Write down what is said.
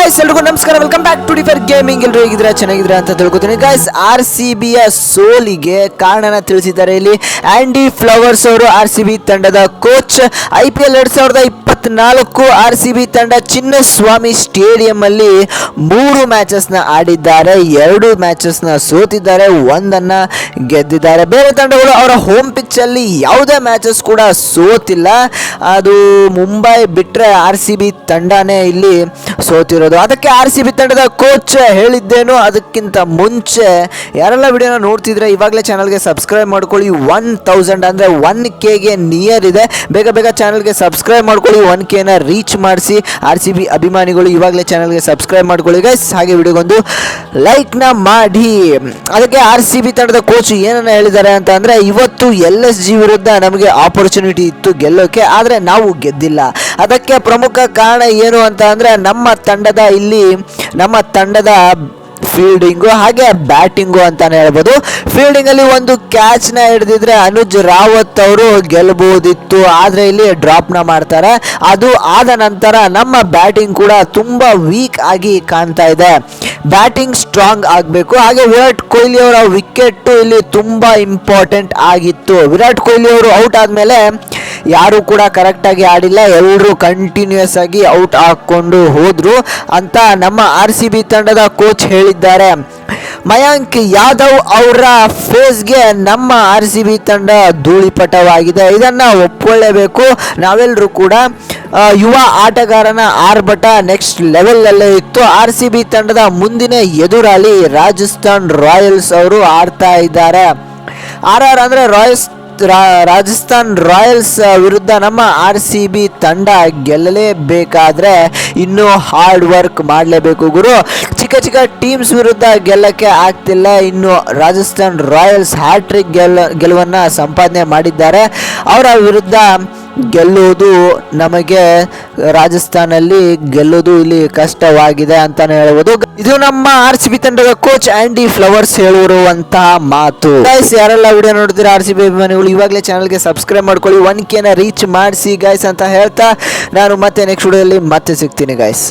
Guys ಎಲ್ರಿಗೂ ನಮಸ್ಕಾರ. Welcome back to differ gaming ಎಲ್ಲರೂ ಹೇಗಿದ್ರೆ ಚೆನ್ನಾಗಿದ್ರೆ ಅಂತ ತಿಳ್ಕೊತೀನಿ. ಗೈಸ್ ಆರ್ ಸಿ ಬಿಯ ಸೋಲಿಗೆ ಕಾರಣನ ತಿಳಿಸಿದ್ದಾರೆ ಇಲ್ಲಿ. ಆಂಡಿ ಫ್ಲವರ್ಸ್ ಅವರು ಆರ್ ಸಿ ಬಿ ತಂಡದ ಕೋಚ್ ಐ ಪಿ ಎಲ್ ಎರಡು ಸಾವಿರದ ಇಪ್ಪತ್ನಾಲ್ಕು ಆರ್ ಸಿ ಬಿ ತಂಡ ಚಿನ್ನಸ್ವಾಮಿ ಸ್ಟೇಡಿಯಂ ಅಲ್ಲಿ ಮೂರು ಮ್ಯಾಚಸ್ನ ಆಡಿದ್ದಾರೆ. ಎರಡು ಮ್ಯಾಚಸ್ನ ಸೋತಿದ್ದಾರೆ. ಒಂದನ್ನ ಗೆದ್ದಿದ್ದಾರೆ. ಬೇರೆ ತಂಡಗಳು ಅವರ ಹೋಮ್ ಪಿಚ್ ಅಲ್ಲಿ ಯಾವುದೇ ಮ್ಯಾಚಸ್ ಕೂಡ ಸೋತಿಲ್ಲ. ಅದು ಮುಂಬೈ ಬಿಟ್ರೆ ಆರ್ ಸಿ ಬಿ ತಂಡನೇ ಇಲ್ಲಿ ಸೋತಿರೋದು. ಅದಕ್ಕೆ ಆರ್ ಸಿ ಬಿ ತಂಡದ ಕೋಚ್ ಹೇಳಿದ್ದೇನು, ಅದಕ್ಕಿಂತ ಮುಂಚೆ ಯಾರೆಲ್ಲ ವಿಡಿಯೋನ ನೋಡ್ತಿದ್ರೆ ಇವಾಗಲೇ ಚಾನಲ್ಗೆ ಸಬ್ಸ್ಕ್ರೈಬ್ ಮಾಡ್ಕೊಳ್ಳಿ. ಒನ್ ತೌಸಂಡ್ ಅಂದರೆ ಒನ್ ಕೆಗೆ ನಿಯರ್ ಇದೆ. ಬೇಗ ಬೇಗ ಚಾನಲ್ಗೆ ಸಬ್ಸ್ಕ್ರೈಬ್ ಮಾಡ್ಕೊಳ್ಳಿ ಒನ್ ಕೆನ ರೀಚ್ ಮಾಡಿಸಿ. ಆರ್ ಸಿ ಬಿ ಅಭಿಮಾನಿಗಳು ಇವಾಗಲೇ ಚಾನಲ್ಗೆ ಸಬ್ಸ್ಕ್ರೈಬ್ ಮಾಡ್ಕೊಳ್ಳಿ ಗೈಸ್ ಹಾಗೆ ವಿಡಿಯೋಗೊಂದು ಲೈಕ್ನ ಮಾಡಿ. ಅದಕ್ಕೆ ಆರ್ ಸಿ ಬಿ ತಂಡದ ಕೋಚ್ ಏನನ್ನ ಹೇಳಿದ್ದಾರೆ ಅಂತ ಅಂದರೆ, ಇವತ್ತು ಎಲ್ ಎಸ್ ಜಿ ವಿರುದ್ಧ ನಮಗೆ ಆಪರ್ಚುನಿಟಿ ಇತ್ತು ಗೆಲ್ಲೋಕೆ, ಆದರೆ ನಾವು ಗೆದ್ದಿಲ್ಲ. ಅದಕ್ಕೆ ಪ್ರಮುಖ ಕಾರಣ ಏನು ಅಂತ ಅಂದರೆ ನಮ್ಮ ತಂಡದ ಇಲ್ಲಿ ನಮ್ಮ ತಂಡದ ಫೀಲ್ಡಿಂಗು ಹಾಗೆ ಬ್ಯಾಟಿಂಗು ಅಂತಾನೆ ಹೇಳ್ಬೋದು. ಫೀಲ್ಡಿಂಗ್ ಅಲ್ಲಿ ಒಂದು ಕ್ಯಾಚ್ನ ಹಿಡಿದಿದ್ರೆ ಅನುಜ್ ರಾವತ್ ಅವರು ಗೆಲ್ಬಹುದಿತ್ತು ಆದರೆ ಇಲ್ಲಿ ಡ್ರಾಪ್ನ ಮಾಡ್ತಾರೆ. ಅದು ಆದ ನಂತರ ನಮ್ಮ ಬ್ಯಾಟಿಂಗ್ ಕೂಡ ತುಂಬಾ ವೀಕ್ ಆಗಿ ಕಾಣ್ತಾ ಇದೆ. ಬ್ಯಾಟಿಂಗ್ ಸ್ಟ್ರಾಂಗ್ ಆಗಬೇಕು. ಹಾಗೆ ವಿರಾಟ್ ಕೊಹ್ಲಿ ಅವರ ವಿಕೆಟ್ ಇಲ್ಲಿ ತುಂಬಾ ಇಂಪಾರ್ಟೆಂಟ್ ಆಗಿತ್ತು. ವಿರಾಟ್ ಕೊಹ್ಲಿ ಅವರು ಔಟ್ ಆದ್ಮೇಲೆ ಯಾರು ಕೂಡ ಕರೆಕ್ಟಾಗಿ ಆಡಿಲ್ಲ. ಎಲ್ಲರೂ ಕಂಟಿನ್ಯೂಸ್ ಆಗಿ ಔಟ್ ಹಾಕೊಂಡು ಹೋದರು ಅಂತ ನಮ್ಮ ಆರ್ ಸಿ ಬಿ ತಂಡದ ಕೋಚ್ ಹೇಳಿದ್ದಾರೆ. ಮಯಾಂಕ್ ಯಾದವ್ ಅವರ ಫೇಸ್ಗೆ ನಮ್ಮ ಆರ್ ಸಿ ಬಿ ತಂಡ ಧೂಳಿಪಟವಾಗಿದೆ. ಇದನ್ನ ಒಪ್ಪಿಕೊಳ್ಳೇಬೇಕು ನಾವೆಲ್ಲರೂ ಕೂಡ ಯುವ ಆಟಗಾರನ ಆರ್ಭಟ ನೆಕ್ಸ್ಟ್ ಲೆವೆಲ್ ಇತ್ತು. ಆರ್ ಸಿ ಬಿ ತಂಡದ ಮುಂದಿನ ಎದುರಾಳಿ ರಾಜಸ್ಥಾನ್ ರಾಯಲ್ಸ್ ಅವರು ಆಡ್ತಾ ಇದ್ದಾರೆ. ಆರ್ ಆರ್ ಅಂದ್ರೆ ರಾಯಲ್ಸ್ ರಾಜಸ್ಥಾನ್ ರಾಯಲ್ಸ್ ವಿರುದ್ಧ ನಮ್ಮ ಆರ್ ಸಿ ಬಿ ತಂಡ ಗೆಲ್ಲಲೇಬೇಕಾದ್ರೆ ಇನ್ನೂ ಹಾರ್ಡ್ ವರ್ಕ್ ಮಾಡಲೇಬೇಕು ಗುರು. ಚಿಕ್ಕ ಚಿಕ್ಕ ಟೀಮ್ಸ್ ವಿರುದ್ಧ ಗೆಲ್ಲಕ್ಕೆ ಆಗ್ತಿಲ್ಲ. ಇನ್ನು ರಾಜಸ್ಥಾನ್ ರಾಯಲ್ಸ್ ಹ್ಯಾಟ್ರಿಕ್ ಗೆಲ್ಲ ಗೆಲುವನ್ನು ಸಂಪಾದನೆ ಮಾಡಿದ್ದಾರೆ. ಅವರ ವಿರುದ್ಧ ಗೆಲ್ಲುವುದು ನಮಗೆ ರಾಜಸ್ಥಾನಲ್ಲಿ ಗೆಲ್ಲುವುದು ಇಲ್ಲಿ ಕಷ್ಟವಾಗಿದೆ ಅಂತಾನೆ ಹೇಳ್ಬೋದು. ಇದು ನಮ್ಮ ಆರ್ ಸಿ ಬಿ ತಂಡದ ಕೋಚ್ ಆಂಡಿ ಫ್ಲವರ್ಸ್ ಹೇಳಿರುವಂತಹ ಮಾತು. ಗೈಸ್ ಯಾರೆಲ್ಲ ವಿಡಿಯೋ ನೋಡಿದ್ರೆ ಆರ್ ಸಿ ಬಿ ಅಭಿಮಾನಿಗಳು, ಇವಾಗಲೇ ಚಾನಲ್ಗೆ ಸಬ್ಸ್ಕ್ರೈಬ್ ಮಾಡ್ಕೊಳ್ಳಿ ಒನ್ ಕೆನ ರೀಚ್ ಮಾಡಿಸಿ ಗೈಸ್ ಅಂತ ಹೇಳ್ತಾ ನಾನು ಮತ್ತೆ ನೆಕ್ಸ್ಟ್ ವಿಡಿಯೋದಲ್ಲಿ ಮತ್ತೆ ಸಿಗ್ತೀನಿ ಗೈಸ್